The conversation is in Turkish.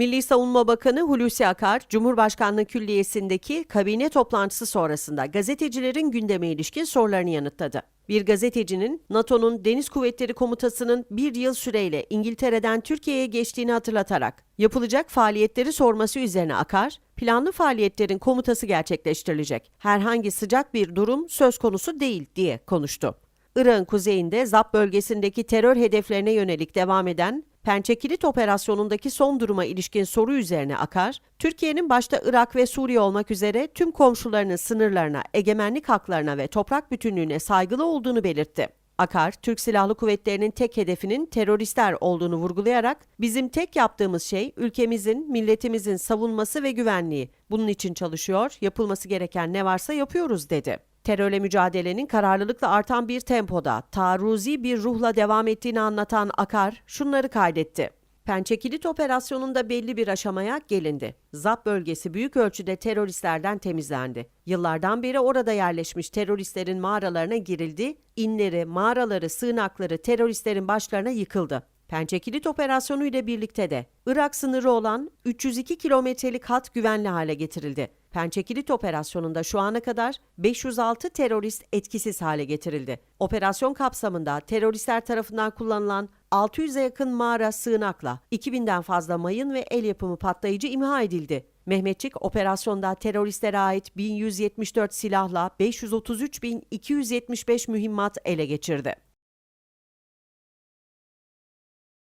Milli Savunma Bakanı Hulusi Akar, Cumhurbaşkanlığı Külliyesi'ndeki kabine toplantısı sonrasında gazetecilerin gündeme ilişkin sorularını yanıtladı. Bir gazetecinin NATO'nun Deniz Kuvvetleri Komutası'nın bir yıl süreyle İngiltere'den Türkiye'ye geçtiğini hatırlatarak yapılacak faaliyetleri sorması üzerine Akar, planlı faaliyetlerin komutası gerçekleştirilecek. Herhangi sıcak bir durum söz konusu değil diye konuştu. Irak'ın kuzeyinde ZAP bölgesindeki terör hedeflerine yönelik devam eden Pençe Kilit operasyonundaki son duruma ilişkin soru üzerine Akar, Türkiye'nin başta Irak ve Suriye olmak üzere tüm komşularının sınırlarına, egemenlik haklarına ve toprak bütünlüğüne saygılı olduğunu belirtti. Akar, Türk Silahlı Kuvvetleri'nin tek hedefinin teröristler olduğunu vurgulayarak, bizim tek yaptığımız şey ülkemizin, milletimizin savunması ve güvenliği. Bunun için çalışıyor, yapılması gereken ne varsa yapıyoruz dedi. Terörle mücadelenin kararlılıkla artan bir tempoda, taarruzi bir ruhla devam ettiğini anlatan Akar şunları kaydetti. Pençe Kilit operasyonunda belli bir aşamaya gelindi. ZAP bölgesi büyük ölçüde teröristlerden temizlendi. Yıllardan beri orada yerleşmiş teröristlerin mağaralarına girildi, inleri, mağaraları, sığınakları teröristlerin başlarına yıkıldı. Pençe Kilit operasyonu ile birlikte de Irak sınırı olan 302 kilometrelik hat güvenli hale getirildi. Pençe Kilit operasyonunda şu ana kadar 506 terörist etkisiz hale getirildi. Operasyon kapsamında teröristler tarafından kullanılan 600'e yakın mağara sığınakla 2000'den fazla mayın ve el yapımı patlayıcı imha edildi. Mehmetçik operasyonda teröristlere ait 1174 silahla 533.275 mühimmat ele geçirdi.